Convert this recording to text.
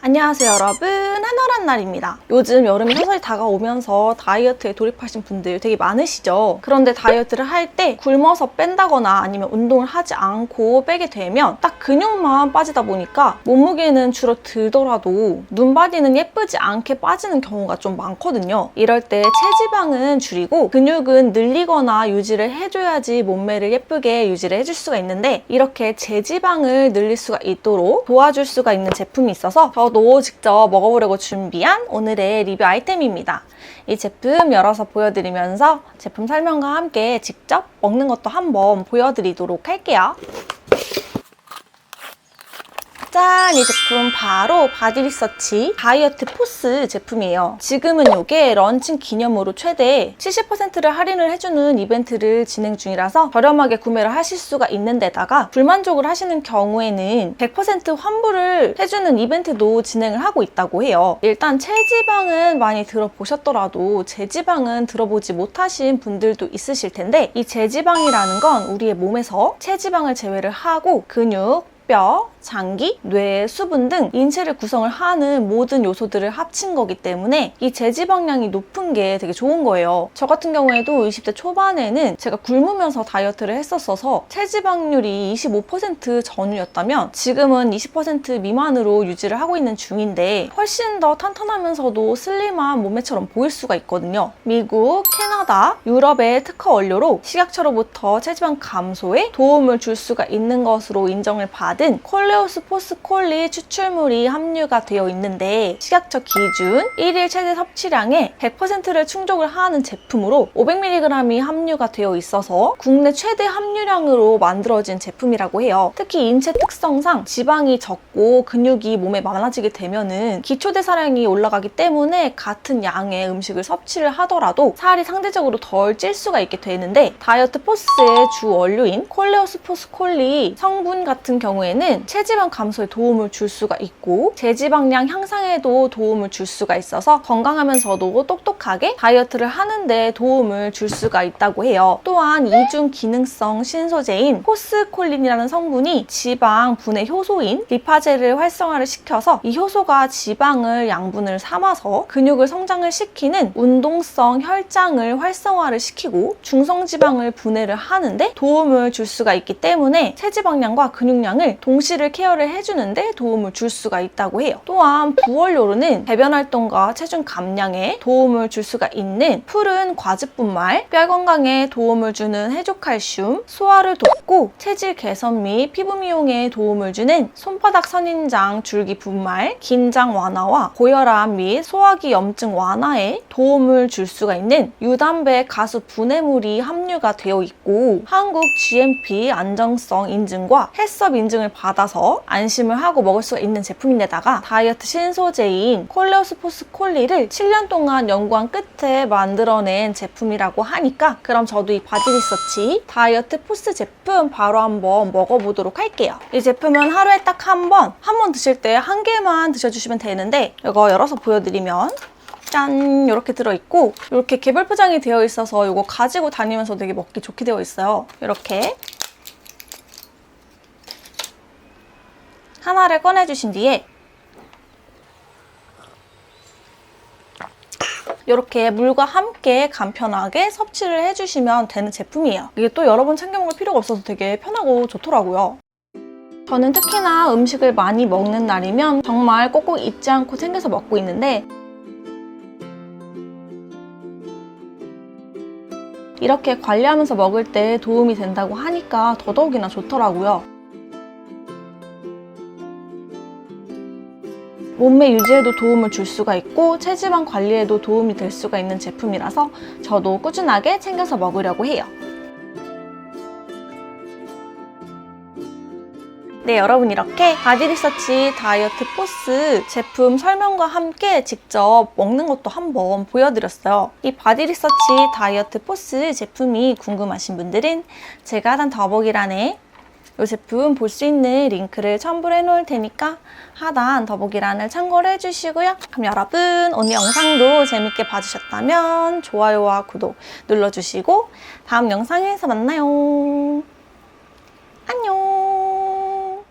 안녕하세요 여러분. 한월한 날입니다. 요즘 여름이 서서히 다가오면서 다이어트에 돌입하신 분들 되게 많으시죠? 그런데 다이어트를 할 때 굶어서 뺀다거나 아니면 운동을 하지 않고 빼게 되면 딱 근육만 빠지다 보니까 몸무게는 줄어들더라도 눈바디는 예쁘지 않게 빠지는 경우가 좀 많거든요. 이럴 때 체지방은 줄이고 근육은 늘리거나 유지를 해줘야지 몸매를 예쁘게 유지를 해줄 수가 있는데 이렇게 제지방을 늘릴 수가 있도록 도와줄 수가 있는 제품이 있어서 저도 직접 먹어보려고 준비한 오늘의 리뷰 아이템입니다. 이 제품 열어서 보여드리면서 제품 설명과 함께 직접 먹는 것도 한번 보여드리도록 할게요. 짠! 이 제품 바로 바디리서치 다이어트 포스 제품이에요. 지금은 이게 런칭 기념으로 최대 70%를 할인을 해주는 이벤트를 진행 중이라서 저렴하게 구매를 하실 수가 있는 데다가 불만족을 하시는 경우에는 100% 환불을 해주는 이벤트도 진행을 하고 있다고 해요. 일단 체지방은 많이 들어보셨더라도 제지방은 들어보지 못하신 분들도 있으실 텐데 이 제지방이라는 건 우리의 몸에서 체지방을 제외를 하고 근육, 뼈, 장기, 뇌, 수분 등 인체를 구성을 하는 모든 요소들을 합친 거기 때문에 이 제지방량이 높은 게 되게 좋은 거예요. 저 같은 경우에도 20대 초반에는 제가 굶으면서 다이어트를 했었어서 체지방률이 25% 전후였다면 지금은 20% 미만으로 유지를 하고 있는 중인데 훨씬 더 탄탄하면서도 슬림한 몸매처럼 보일 수가 있거든요. 미국, 캐나다, 유럽의 특허 원료로 식약처로부터 체지방 감소에 도움을 줄 수가 있는 것으로 인정을 받은 콜 레오스 포스콜리 추출물이 함유가 되어 있는데 식약처 기준 1일 최대 섭취량의 100%를 충족을 하는 제품으로 500mg이 함유가 되어 있어서 국내 최대 함유량으로 만들어진 제품이라고 해요. 특히 인체 특성상 지방이 적고 근육이 몸에 많아지게 되면은 기초대사량이 올라가기 때문에 같은 양의 음식을 섭취를 하더라도 살이 상대적으로 덜 찔 수가 있게 되는데 다이어트 포스의 주 원료인 콜레오스 포스콜리 성분 같은 경우에는 체지방 감소에 도움을 줄 수가 있고 제지방량 향상에도 도움을 줄 수가 있어서 건강하면서도 똑똑하게 다이어트를 하는데 도움을 줄 수가 있다고 해요. 또한 이중 기능성 신소재인 포스콜린이라는 성분이 지방 분해 효소인 리파제를 활성화를 시켜서 이 효소가 지방을 양분을 삼아서 근육을 성장을 시키는 운동성 혈장을 활성화를 시키고 중성 지방을 분해를 하는데 도움을 줄 수가 있기 때문에 체지방량과 근육량을 동시를 케어를 해주는데 도움을 줄 수가 있다고 해요. 또한 부원료로는 배변 활동과 체중 감량에 도움을 줄 수가 있는 푸른 과즙분말, 뼈 건강에 도움을 주는 해조칼슘, 소화를 돕고 체질 개선 및 피부 미용에 도움을 주는 손바닥 선인장 줄기 분말, 긴장 완화와 고혈압 및 소화기 염증 완화에 도움을 줄 수가 있는 유담배 가수 분해물이 함유가 되어 있고 한국 GMP 안정성 인증과 헬스업 인증을 받아서 안심을 하고 먹을 수가 있는 제품인데다가 다이어트 신소재인 콜레오스포스 콜리를 7년 동안 연구한 끝에 만들어낸 제품이라고 하니까 그럼 저도 이 바디리서치 다이어트 포스 제품 바로 한번 먹어보도록 할게요. 이 제품은 하루에 딱 한 번, 한 번 드실 때 한 개만 드셔주시면 되는데 이거 열어서 보여드리면 짠 이렇게 들어있고 이렇게 개별 포장이 되어 있어서 이거 가지고 다니면서 되게 먹기 좋게 되어 있어요. 이렇게 하나를 꺼내주신 뒤에 이렇게 물과 함께 간편하게 섭취를 해주시면 되는 제품이에요. 이게 또 여러 번 챙겨 먹을 필요가 없어서 되게 편하고 좋더라고요. 저는 특히나 음식을 많이 먹는 날이면 정말 꼭꼭 잊지 않고 챙겨서 먹고 있는데 이렇게 관리하면서 먹을 때 도움이 된다고 하니까 더더욱이나 좋더라고요. 몸매 유지에도 도움을 줄 수가 있고 체지방 관리에도 도움이 될 수가 있는 제품이라서 저도 꾸준하게 챙겨서 먹으려고 해요. 네, 여러분 이렇게 바디리서치 다이어트 포스 제품 설명과 함께 직접 먹는 것도 한번 보여드렸어요. 이 바디리서치 다이어트 포스 제품이 궁금하신 분들은 제가 하단 더보기란에 이 제품 볼 수 있는 링크를 첨부해 놓을 테니까 하단 더보기란을 참고를 해주시고요. 그럼 여러분 오늘 영상도 재밌게 봐주셨다면 좋아요와 구독 눌러주시고 다음 영상에서 만나요. 안녕.